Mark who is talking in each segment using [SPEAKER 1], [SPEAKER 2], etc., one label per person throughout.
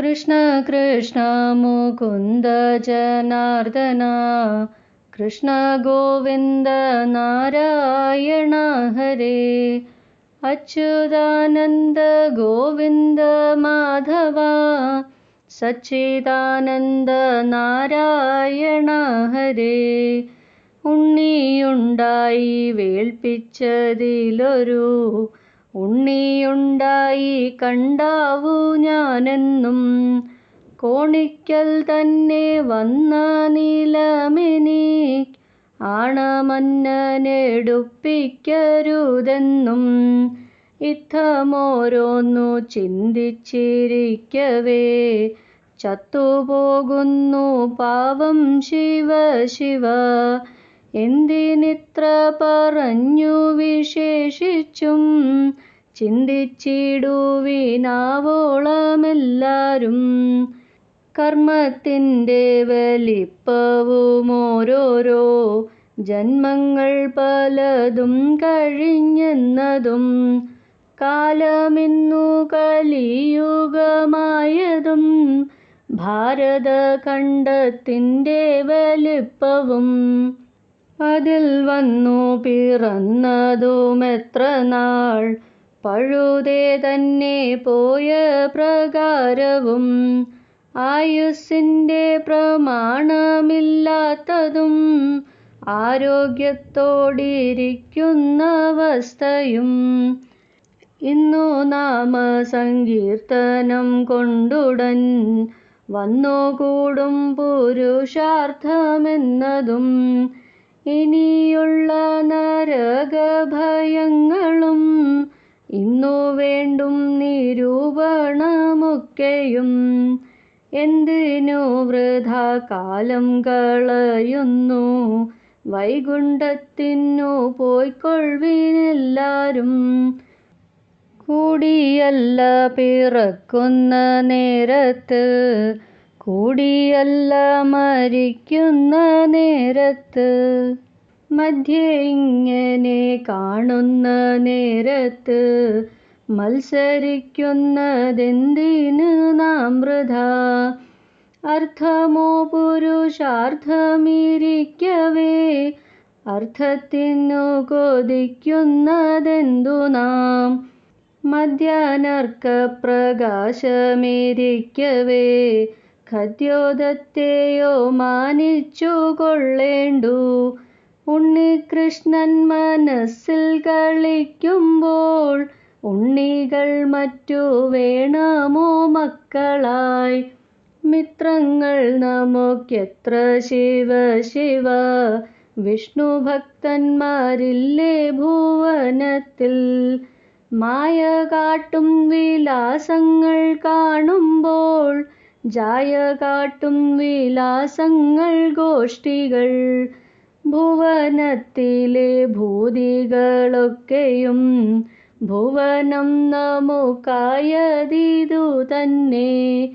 [SPEAKER 1] കൃഷ്ണ കൃഷ്ണ മുകുന്ദ ജനാർദ്ദന കൃഷ്ണ ഗോവിന്ദ നാരായണ ഹരേ അച്യുതാനന്ദ ഗോവിന്ദ മാധവ സച്ചിദാനന്ദ നാരായണ ഹരേ ഉണ്ണിയുണ്ടായി വേൾപ്പിച്ചതിലൊരു ഉണ്ണിയുണ്ടായി കണ്ടാവു ഞാനെന്നും. കോണിക്കൽ തന്നെ വന്ന നീലമിനി ആണമന്നനെടുപ്പിക്കരുതെന്നും. ഇത്തമോരോന്നു ചിന്തിച്ചിരിക്കവേ. ചത്തുപോകുന്നു പാവം ശിവ ശിവ. എന്തിനിത്ര പറഞ്ഞു വിശേഷിച്ചും ചിന്തിച്ചിടുവിനാവോളമെല്ലാരും കർമ്മത്തിന്റെ വലിപ്പവും ഓരോരോ ജന്മങ്ങൾ പലതും കഴിഞ്ഞെന്നതും കാലമിന്നു കലിയുഗമായതും ഭാരത ഖണ്ഡത്തിന്റെ വലിപ്പവും അതിൽ വന്നു പിറന്നതുമെത്ര നാൾ. പഴുതേ തന്നെ പോയ പ്രകാരവും ആയുസ്സിന്റെ പ്രമാണമില്ലാത്തതും ആരോഗ്യത്തോടിരിക്കുന്നവസ്ഥയും. ഇന്നു നാമ സങ്കീർത്തനം കൊണ്ടുടൻ വന്നുകൂടും പുരുഷാർത്ഥമെന്നതും ഇനിയുള്ള നരകഭയങ്ങളും ഇന്നു വേണ്ടും നിരൂപണമൊക്കെയും. എന്തിനു വൃഥ കാലം കളയുന്നു? വൈകുണ്ഠത്തിനു പോയിക്കൊള്ളുവിനെല്ലാരും കൂടിയല്ല പിറക്കുന്ന നേരത്ത് കൂടിയല്ല മരിക്കുന്ന നേരത്ത് മധ്യേ ഇങ്ങനെ കാണുന്ന നേരത്ത് മത്സരിക്കുന്നതെന്തിന് നാം വൃഥ? അർത്ഥമോ പുരുഷാർത്ഥമിരിക്കവേ? അർത്ഥത്തിനു കൊതിക്കുന്നതെന്തു നാം? മധ്യാനർക്ക പ്രകാശമിരിക്കവേ ഖദ്യോദത്തെയോ മാനിച്ചു കൊള്ളേണ്ടു ഉണ്ണികൃഷ്ണൻ മനസ്സിൽ കളിക്കുമ്പോൾ ഉണ്ണികൾ മറ്റു വേണമോ മക്കളായി? മിത്രങ്ങൾ നമുക്കെത്ര ശിവ ശിവ? വിഷ്ണു ഭക്തന്മാരില്ലേ ഭുവനത്തിൽ? മായ കാട്ടും വിലാസങ്ങൾ കാണുമ്പോൾ ജായ കാട്ടും വിലാസങ്ങൾ ഗോഷ്ഠികൾ ഭുവനത്തിലെ ഭൂതികളൊക്കെയും ഭുവനം നമുക്കായതിതു തന്നെ.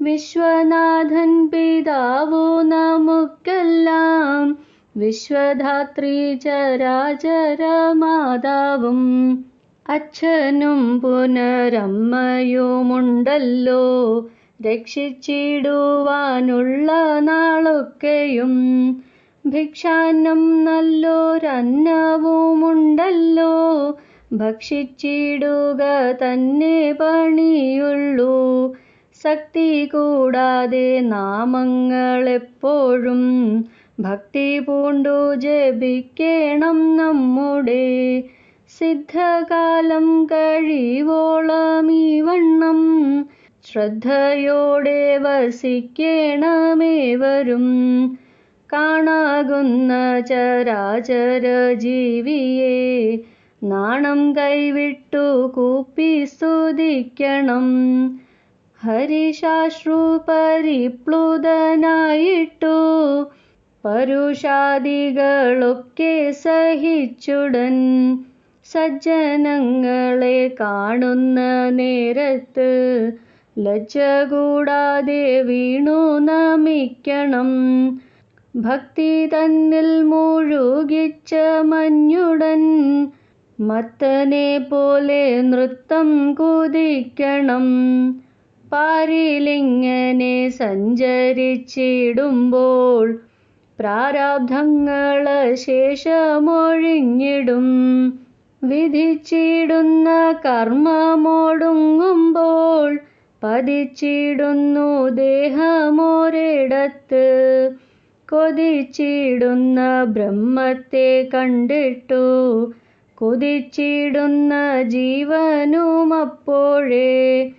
[SPEAKER 1] വിശ്വനാഥൻ പിതാവു നമുക്കെല്ലാം വിശ്വധാത്രി ചരാചര മാതാവും. അച്ഛനും പുനരമ്മയുമുണ്ടല്ലോ രക്ഷിച്ചിടുവാനുള്ള നാളൊക്കെയും ഭിക്ഷാന്നം നല്ലൊരന്നവുമുണ്ടല്ലോ. ഭക്ഷിച്ചിടുക തന്നെ പണിയുള്ളൂ. ശക്തി കൂടാതെ നാമങ്ങളെപ്പോഴും ഭക്തി പൂണ്ടു ജപിക്കണം നമ്മുടെ സിദ്ധകാലം കഴിവോളം ഈ വണ്ണം ശ്രദ്ധയോടെ വസിക്കണമേവരും. കാണാകുന്ന ചരാചര ജീവിയെ നാണം കൈവിട്ടു കൂപ്പി സ്തുതിക്കണം. ഹരിശാശ്രു പരിപ്ലുതനായിട്ടു പരുഷാദികളൊക്കെ സഹിച്ചുടൻ സജ്ജനങ്ങളെ കാണുന്ന നേരത്ത് ലജ്ജ കൂടാതെ വീണു നമിക്കണം. ഭക്തി തന്നിൽ മുഴുകിച്ച മഞ്ഞുടൻ മത്തനെ പോലെ നൃത്തം കുതിക്കണം. പാരിലിങ്ങനെ സഞ്ചരിച്ചിടുമ്പോൾ പ്രാരാബ്ധങ്ങള ശേഷമൊഴിഞ്ഞിടും. വിധിച്ചിടുന്ന കർമ്മമൊടുങ്ങുമ്പോൾ പതിച്ചിടുന്നു ദേഹമൊരിടത്ത് കൊതിച്ചിടുന്ന ബ്രഹ്മത്തെ കണ്ടിട്ടു. കൊതിച്ചിടുന്ന ജീവനും അപ്പോഴേ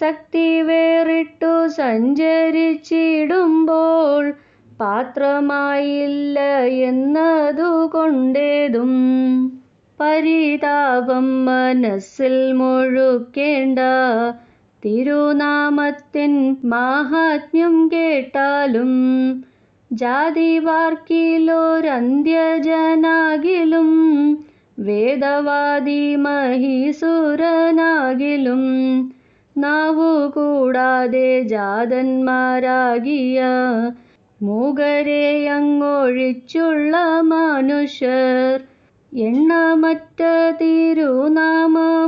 [SPEAKER 1] ശക്തി വേറിട്ടു സഞ്ചരിച്ചിടുമ്പോൾ പാത്രമായില്ല എന്നതുകൊണ്ടേതും. പരിതാപം മനസ്സിൽ മുഴുക്കേണ്ട തിരുനാമത്തിൻ മാഹാത്മ്യം കേട്ടാലും ജാതിവാർക്കിലൊരന്ത്യജനാകിലും വേദവാദി മഹീസുരനാകിലും നാവു കൂടാതെ ജാതന്മാരാകിയ മൂകരെയങ്ങൊഴിച്ചുള്ള മനുഷ്യർ എണ്ണമറ്റ ഒന്നു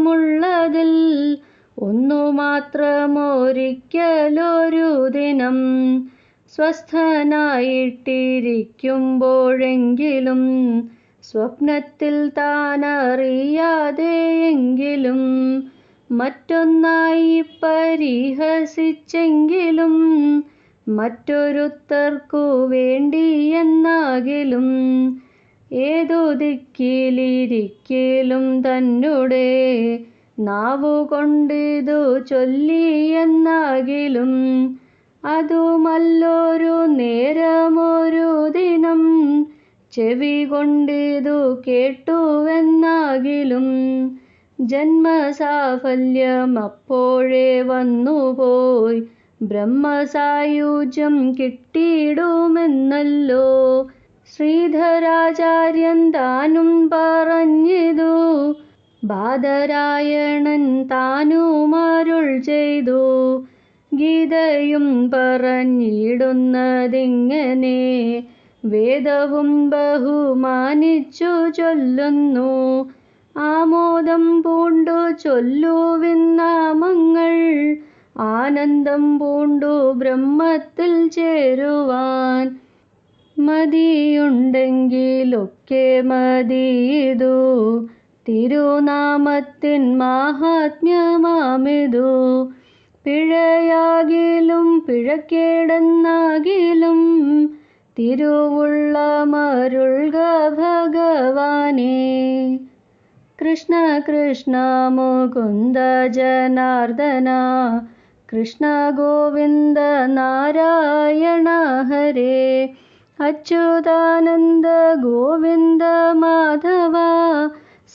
[SPEAKER 1] മാത്രമൊരിക്കലൊരു ദിനം സ്വസ്ഥനായിട്ടിരിക്കുമ്പോഴെങ്കിലും സ്വപ്നത്തിൽ താനറിയാതെയെങ്കിലും മറ്റൊന്നായി പരിഹസിച്ചെങ്കിലും മറ്റൊരുത്തർക്കു വേണ്ടിയെന്നാകിലും ഏതു ദിക്കിലിരിക്കലും തന്നുടെ നാവുകൊണ്ടിതു ചൊല്ലിയെന്നാകിലും അതുമല്ലൊരു നേരമൊരു ദിനം. ചെവി കൊണ്ടിതു കേട്ടുവെന്നാകിലും ജന്മസാഫല്യം അപ്പോഴേ വന്നുപോയി. ബ്രഹ്മസായുജ്യം കിട്ടിയിടുമെന്നല്ലോ ശ്രീധരാചാര്യൻ താനും പറഞ്ഞിതു. ബാദരായണൻ താനും അരുൾ ചെയ്തു. ഗീതയും പറഞ്ഞിടുന്നതിങ്ങനെ വേദവും ബഹുമാനിച്ചു ചൊല്ലുന്നു. ആമോദം പൂണ്ടു ചൊല്ലുവിൻ നാമങ്ങൾ ആനന്ദം പൂണ്ടു ബ്രഹ്മത്തിൽ ചേരുവാൻ. മതിയുണ്ടെങ്കിലൊക്കെ മതിയിതു. തിരുനാമത്തിൻ മാഹാത്മ്യമാമിതു. പിഴയാകിലും പിഴക്കേടെന്നാകിലും തിരുവുള്ള മരുൾക ഭഗവാനേ കൃഷ്ണ കൃഷ്ണ മുകുന്ദ ജനാർദ്ദന. കൃഷ്ണ ഗോവിന്ദ നാരായണ ഹരേ. അച്യുതാനന്ദ ഗോവിന്ദ മാധവ.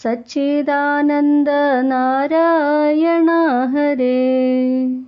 [SPEAKER 1] सच्चिदानन्दनारायण हरे।